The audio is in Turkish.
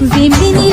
Zembini